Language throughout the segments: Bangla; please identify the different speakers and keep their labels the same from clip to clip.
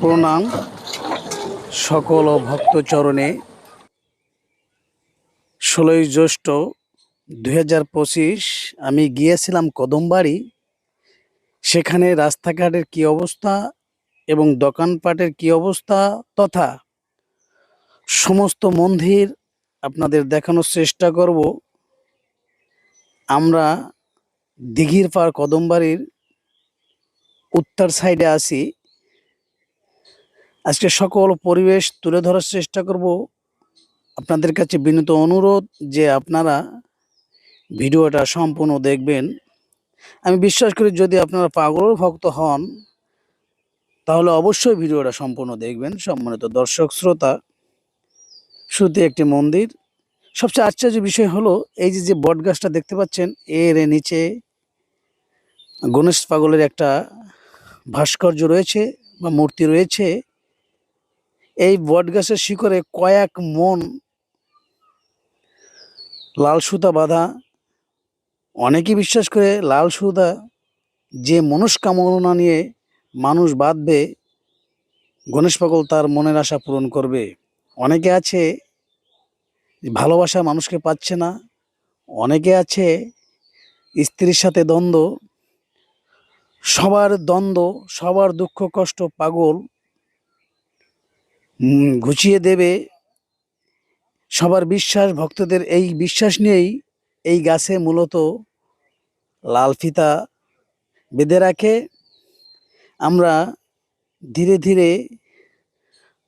Speaker 1: প্রণাম সকল ভক্তচরণে ষোলোই জ্যৈষ্ঠ দুই হাজার পঁচিশ, আমি গিয়েছিলাম কদমবাড়ি। সেখানে রাস্তাঘাটের কি অবস্থা এবং দোকানপাটের কি অবস্থা তথা সমস্ত মন্দির আপনাদের দেখানোর চেষ্টা করব। আমরা দিঘির পার কদমবাড়ির উত্তর সাইডে আছি। আজকে সকল পরিবেশ তুলে ধরার চেষ্টা করব। আপনাদের কাছে বিনীত অনুরোধ যে আপনারা ভিডিওটা সম্পূর্ণ দেখবেন। আমি বিশ্বাস করি যদি আপনারা পাগল ভক্ত হন, তাহলে অবশ্যই ভিডিওটা সম্পূর্ণ দেখবেন। সম্মানিত দর্শক, শ্রোতা, শুরুতে একটি মন্দির। সবচেয়ে আশ্চর্য বিষয় হলো, এই যে যে বট গাছটা দেখতে পাচ্ছেন, এর নিচে গণেশ পাগলের একটা ভাস্কর্য রয়েছে বা মূর্তি রয়েছে। এই বট গাছের শিকড়ে কয়েক মন লাল সুতা বাঁধা। অনেকেই বিশ্বাস করে লাল সুতা যে মনস্কামনা নিয়ে মানুষ বাঁধবে, গণেশ পাগল তার মনের আশা পূরণ করবে। অনেকে আছে ভালোবাসা মানুষকে পাচ্ছে না, অনেকে আছে স্ত্রীর সাথে দ্বন্দ্ব, সবার দ্বন্দ্ব, সবার দুঃখ, কষ্ট, পাগল ঘুচিয়ে দেবে। সবার বিশ্বাস, ভক্তদের এই বিশ্বাস নিয়েই এই গাছে মূলত লাল ফিতা বেঁধে রাখে। আমরা ধীরে ধীরে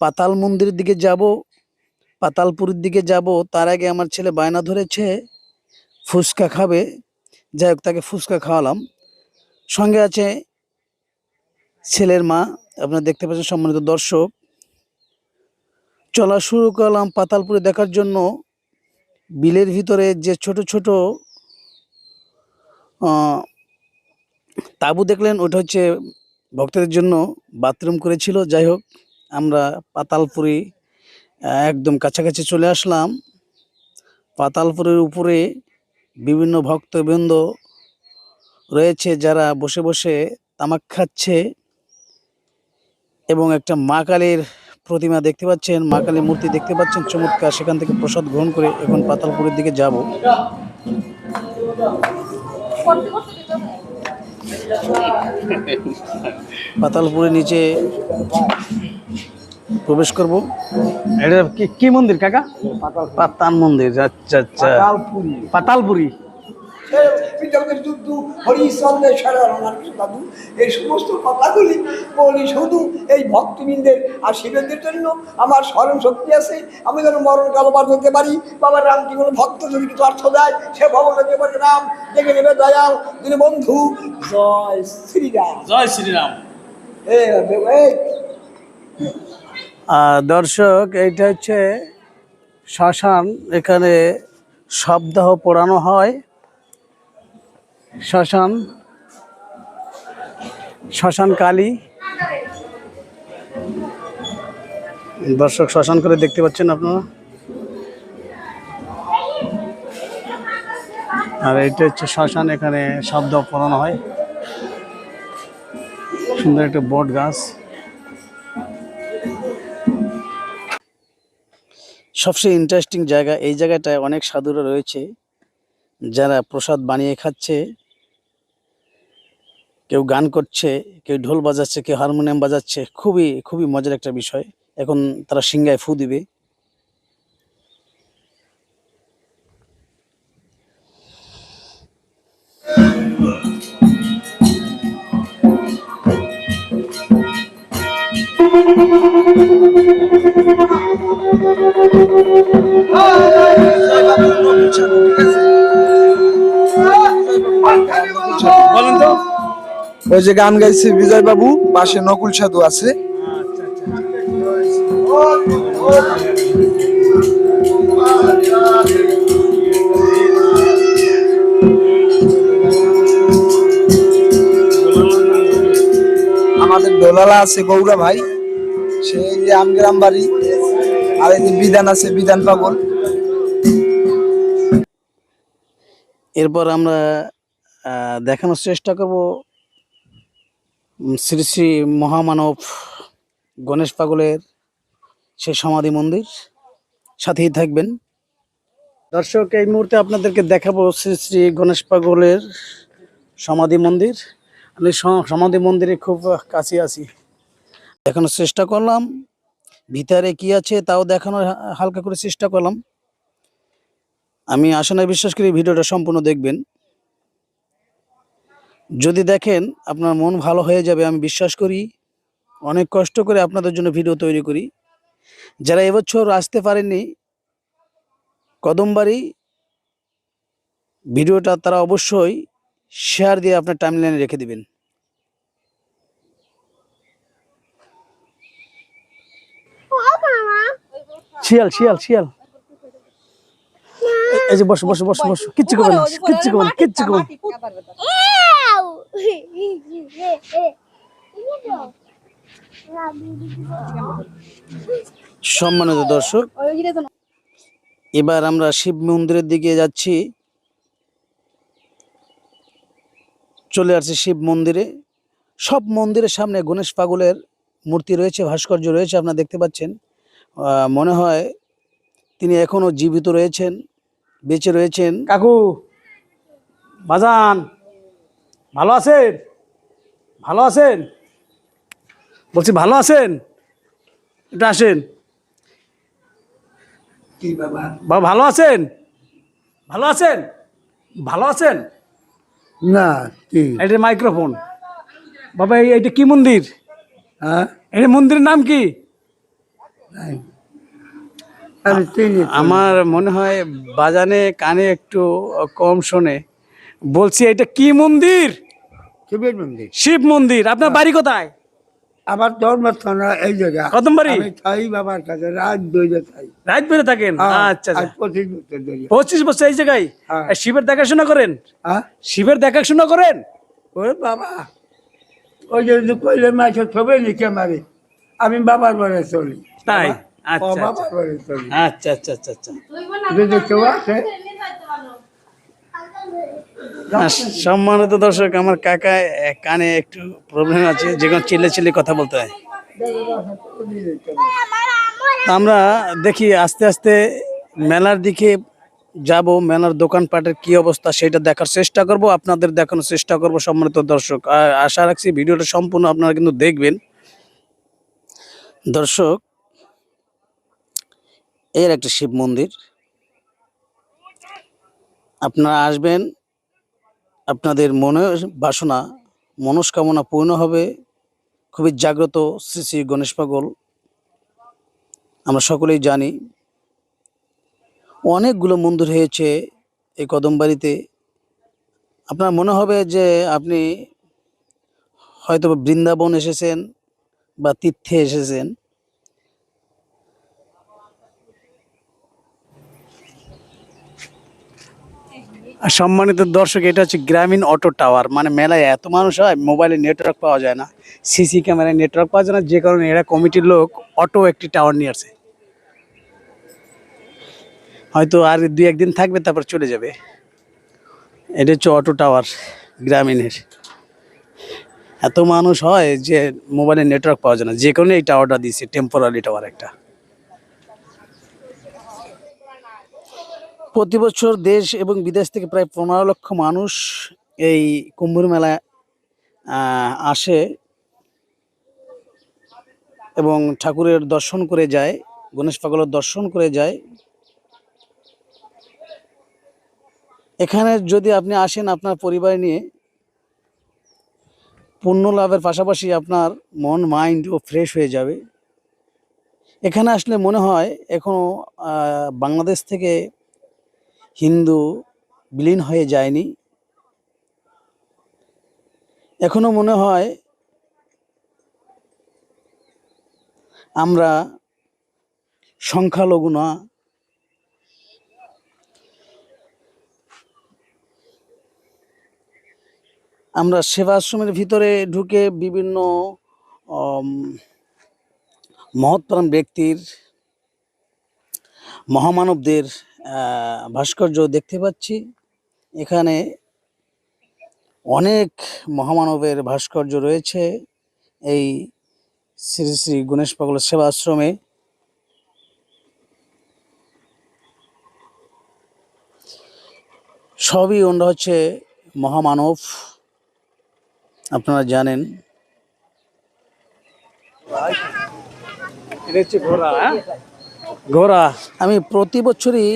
Speaker 1: পাতাল মন্দিরের দিকে যাব, পাতালপুরের দিকে যাব। তার আগে আমার ছেলে বায়না ধরেছে, ফুচকা খাবে। যাই হোক, তাকে ফুচকা খাওয়ালাম। সঙ্গে আছে ছেলের মা, আপনারা দেখতে পাচ্ছেন সম্মানিত দর্শক। চলা শুরু করলাম পাতালপুরে দেখার জন্য। বিলের ভিতরে যে ছোট ছোট তাঁবু দেখলেন, ওটা হচ্ছে ভক্তদের জন্য বাথরুম করেছিল। যাই হোক, আমরা পাতালপুরি একদম কাছাকাছি চলে আসলাম। পাতালপুরের উপরে বিভিন্ন ভক্তবৃন্দ রয়েছে, যারা বসে বসে তামাক খাচ্ছে এবং একটা মা কালীর প্রতিমা দেখতে পাচ্ছেন মা কালীর মূর্তি দেখতে পাচ্ছেন চমৎকার। সেখান থেকে প্রসাদ গ্রহণ করে এখন পাতালপুরের দিকে যাব। পাতালপুরের নিচে প্রবেশ করব। এটা কি কি মন্দির কাকা? পাতাল মন্দির আচ্ছা আচ্ছা। পাতালপুরি।
Speaker 2: পৃথকের যুদ্ধ হরিচন্দ্রের সারার দাদু এই সমস্ত কথাগুলি বলি শুধু এই ভক্তবৃন্দের আশীর্বাদের জন্য। আমার স্মরণ শক্তি আছে আমি যেন মরণ কাল বার করতে পারি। বাবার রাম কি কোনো ভক্ত যদি কিছু অর্থ দেয় সে ভগবান হতে পারে। রাম দেখে নেবে দয়াল তিনি বন্ধু। জয় শ্রীরাম।
Speaker 3: জয় শ্রীরাম।
Speaker 1: দর্শক এইটা হচ্ছে শ্মশান এখানে সপ্তাহ পড়ানো হয়। শ্মশান শ্মশান কালী। দর্শক, শ্মশান করে দেখতে পাচ্ছেন আপনারা? আর এটা হচ্ছে শ্মশান, এখানে শব্দ পড়ানো হয়। সুন্দর একটা বট গাছ। সবচেয়ে ইন্টারেস্টিং জায়গা, এই জায়গাটায় অনেক সাধুরা রয়েছে, যারা প্রসাদ বানিয়ে খাচ্ছে। কেউ গান করছে, কেউ ঢোল বাজাচ্ছে, কেউ হারমোনিয়াম বাজাচ্ছে, খুবই খুবই মজার একটা বিষয়। এখন তারা সিংগায় ফু দিবে।
Speaker 3: বলেন তো।
Speaker 4: ওই যে গান গাইছে বিজয় বাবু, পাশে নকুল সাধু আছে। আমাদের ডোলালা আছে, গৌরা ভাই। সেই যে আমগ্রাম বাড়ি, আর এই যে বিধান আছে, বিধান পাগল।
Speaker 1: এরপর আমরা দেখানোর চেষ্টা করব শ্রী শ্রী মহামানব গণেশ পাগলের সেই সমাধি মন্দির। সাথেই থাকবেন। দর্শক, এই মুহূর্তে আপনাদেরকে দেখাবো শ্রী শ্রী গণেশ পাগলের সমাধি মন্দির। আমি স- সমাধি মন্দিরে খুব কাছে আছি। দেখানোর চেষ্টা করলাম। ভিতরে কি আছে তাও দেখানোর হালকা করে চেষ্টা করলাম। আমি আশা না বিশ্বাস করি ভিডিওটা সম্পূর্ণ দেখবেন। যদি দেখেন আপনার মন ভালো হয়ে যাবে, আমি বিশ্বাস করি, অনেক কষ্ট করে আপনাদের জন্য ভিডিও তৈরি করি। যারা এবছর আসতে পারেননি, কদমবাড়ি, ভিডিওটা তারা অবশ্যই শেয়ার দিয়ে আপনার টাইমলাইনে রেখে দিবেন। শিয়াল শিয়াল শিয়াল। এই যে বসো বসো বসো বসো। কিচ্ছু কিচ্ছু কিচ্ছু সম্মানিত দর্শক, এবার আমরা শিব মন্দিরের দিকে যাচ্ছি। চলে আসছি শিব মন্দিরে। সব মন্দিরের সামনে গণেশ পাগলের মূর্তি রয়েছে, ভাস্কর্য রয়েছে, আপনারা দেখতে পাচ্ছেন। মনে হয় তিনি এখনও জীবিত রয়েছেন, বেঁচে রয়েছেন। কাকু, বাজান। ভালো আছেন? ভালো আছেন? বলছি ভালো আছেন? একটু আসেন।
Speaker 2: বাবা
Speaker 1: বাবা ভালো আছেন? ভালো আছেন? ভালো আছেন?
Speaker 2: না কি?
Speaker 1: এটা মাইক্রোফোন। বাবা এই এইটা কি মন্দির?
Speaker 2: হ্যাঁ?
Speaker 1: এই মন্দিরের নাম কি? আমার মনে হয় বাজানে কানে একটু কম শোনে। বলছি এটা কি মন্দির?
Speaker 2: শিবের মন্দির।
Speaker 1: শিব মন্দির আপনার বাড়ি কোথায়?
Speaker 2: আমার ধর্মস্থান এই জায়গা।
Speaker 1: কদম বাড়ি?
Speaker 2: আমি থাই বাবার কাছে রাত দইলে থাই
Speaker 1: রাজপুরে থাকেন?
Speaker 2: হ্যাঁ,
Speaker 1: আচ্ছা আচ্ছা।
Speaker 2: পঁচিশ বছর ধরে।
Speaker 1: পঁচিশ বছর এই জায়গায়?
Speaker 2: হ্যাঁ।
Speaker 1: শিবের দেখাশোনা করেন?
Speaker 2: হ্যাঁ।
Speaker 1: শিবের দেখাশোনা করেন?
Speaker 2: ওরে বাবা ওই যে কইলে মাছের ছবি লিখে মারি। আমি বাবার বাড়ি চলি।
Speaker 1: তাই? আচ্ছা আচ্ছা।
Speaker 2: বাবার বাড়ি চলি।
Speaker 1: আচ্ছা আচ্ছা আচ্ছা আচ্ছা।
Speaker 2: যদি কেউ আছে
Speaker 1: না, সম্মানিত দর্শক, আমার কাকা কানে একটু প্রবলেম আছে, যে কোনো চিল্লে চিল্লে কথা বলতে হয়। আমরা দেখি, আস্তে আস্তে মেলার দিকে যাব, মেলার দোকানপাটের কি অবস্থা সেটা দেখার চেষ্টা করব, আপনাদের দেখানোর চেষ্টা করব, সম্মানিত দর্শক। আশা রাখছি ভিডিওটা সম্পূর্ণ আপনারা কিন্তু দেখবেন। দর্শক, এর একটা শিব মন্দির। আপনারা আসবেন, আপনাদের মনে বাসনা, মনস্কামনা পূর্ণ হবে। খুবই জাগ্রত শ্রী শ্রী গণেশ পাগল। আমরা সকলেই জানি অনেকগুলো মন্দির হয়েছে এই কদমবাড়িতে। আপনার মনে হবে যে আপনি হয়তো বৃন্দাবন এসেছেন বা তীর্থে এসেছেন। আর সম্মানিত দর্শক, এটা হচ্ছে গ্রামীণ অটো টাওয়ার। মানে মেলায় এত মানুষ হয়, মোবাইলে নেটওয়ার্ক পাওয়া যায় না সিসি ক্যামেরায় নেটওয়ার্ক পাওয়া যায় না, যে কারণে এরা কমিটির লোক অটো একটি টাওয়ার নিয়ে আসে। হয়তো আর দুই একদিন থাকবে, তারপর চলে যাবে। এটা হচ্ছে অটো টাওয়ার গ্রামীণের। এত মানুষ হয় যে মোবাইলে নেটওয়ার্ক পাওয়া যায় না, যে কারণে এই টাওয়ারটা দিয়েছে টেম্পোরারি টাওয়ার একটা। প্রতি বছর দেশ এবং বিদেশ থেকে প্রায় পনেরো লক্ষ মানুষ এই কুম্ভের মেলায় আসে এবং ঠাকুরের দর্শন করে যায়, গণেশ পাগলের দর্শন করে যায়। এখানে যদি আপনি আসেন আপনার পরিবার নিয়ে পুণ্য লাভের পাশাপাশি আপনার মন মাইন্ড ও ফ্রেশ হয়ে যাবে। এখানে আসলে মনে হয় এখনও বাংলাদেশ থেকে হিন্দু বিলীন হয়ে যায়নি। এখনও মনে হয় আমরা সংখ্যালঘু না। আমরা সেবাশ্রমের ভিতরে ঢুকে বিভিন্ন মহৎপ্রাণ ব্যক্তির, মহামানবদের ভাস্কর্য দেখতে পাচ্ছি। এখানে অনেক মহামানবের ভাস্কর্য রয়েছে। এই শ্রী শ্রী গণেশ পাগল সেবা আশ্রমে সবই ওনারা হচ্ছে মহামানব। আপনারা জানেন। এটা ঘোড়া আমি প্রতি বছরই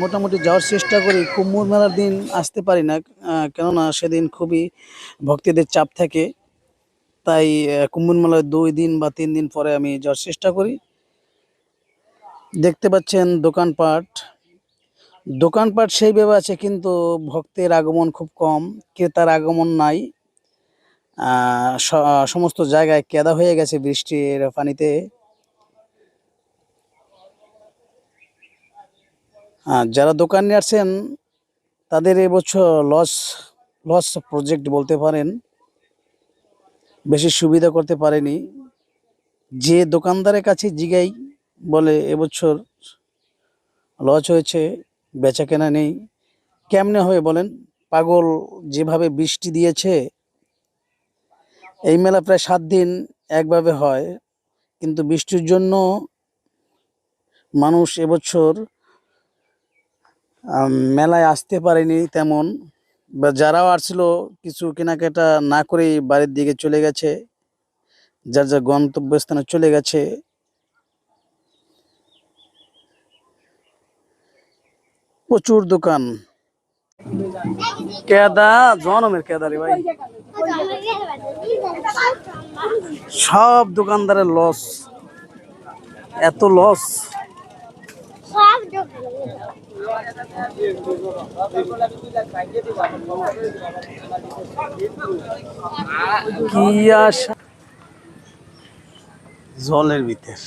Speaker 1: মোটামুটি যাওয়ার চেষ্টা করি। কুম্ভ মেলার দিন আসতে পারি না কেননা সেদিন খুবই ভক্তদের চাপ থাকে। তাই কুম্ভ মেলার দুই দিন বা তিন দিন পরে আমি যাওয়ার চেষ্টা করি। দেখতে পাচ্ছেন দোকানপাট। দোকানপাট সেইভাবে আছে কিন্তু ভক্তের আগমন খুব কম, ক্রেতার আগমন নাই। সমস্ত জায়গায় কেদা হয়ে গেছে বৃষ্টির পানিতে। যারা দোকান নিয়ে আসছেন, তাদের এবছর লস লস প্রজেক্ট বলতে পারেন, বেশি সুবিধা করতে পারেনি। যে দোকানদারের কাছে জিগাই বলে এবছর লস হয়েছে, বেচা কেনা নেই, কেমনে হবে বলেন? পাগল যেভাবে বৃষ্টি দিয়েছে, এই মেলা প্রায় সাত দিন একভাবে হয়। কিন্তু বৃষ্টির জন্য মানুষ এবছর মেলায় আসতে পারেনি তেমন, বা যারাও আসছিল কিছু কেনাকাটা না করেই বাড়ির দিকে চলে গেছে, যার যার গন্তব্যস্থানে চলে গেছে। প্রচুর দোকান। কেদা, জনমের কেদা রে ভাই। সব দোকানদারের লস এত লস
Speaker 3: সব
Speaker 1: জলের ভিতর।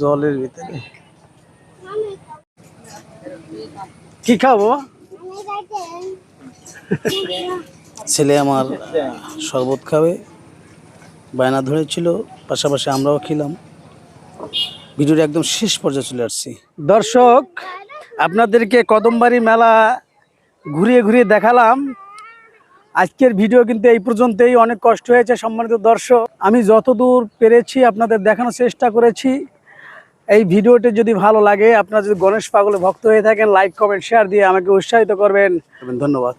Speaker 1: জলের ভিতরে। কি খাব? ছেলে আমার শরবত খাবে। বায়না ধরেছিল, পাশাপাশি আমরাও খেলাম। ভিডিওর একদম শেষ পর্যায়ে চলে আসছি। দর্শক আপনাদেরকে কদমবাড়ি মেলা ঘুরিয়ে ঘুরিয়ে দেখালাম। আজকের ভিডিও কিন্তু এই পর্যন্তই অনেক কষ্ট হয়েছে সম্মানিত দর্শক। আমি যতদূর পেরেছি আপনাদের দেখানোর চেষ্টা করেছি। এই ভিডিওটি যদি ভালো লাগে আপনারা যদি গণেশ পাগলে ভক্ত হয়ে থাকেন লাইক কমেন্ট শেয়ার দিয়ে আমাকে উৎসাহিত করবেন। ধন্যবাদ।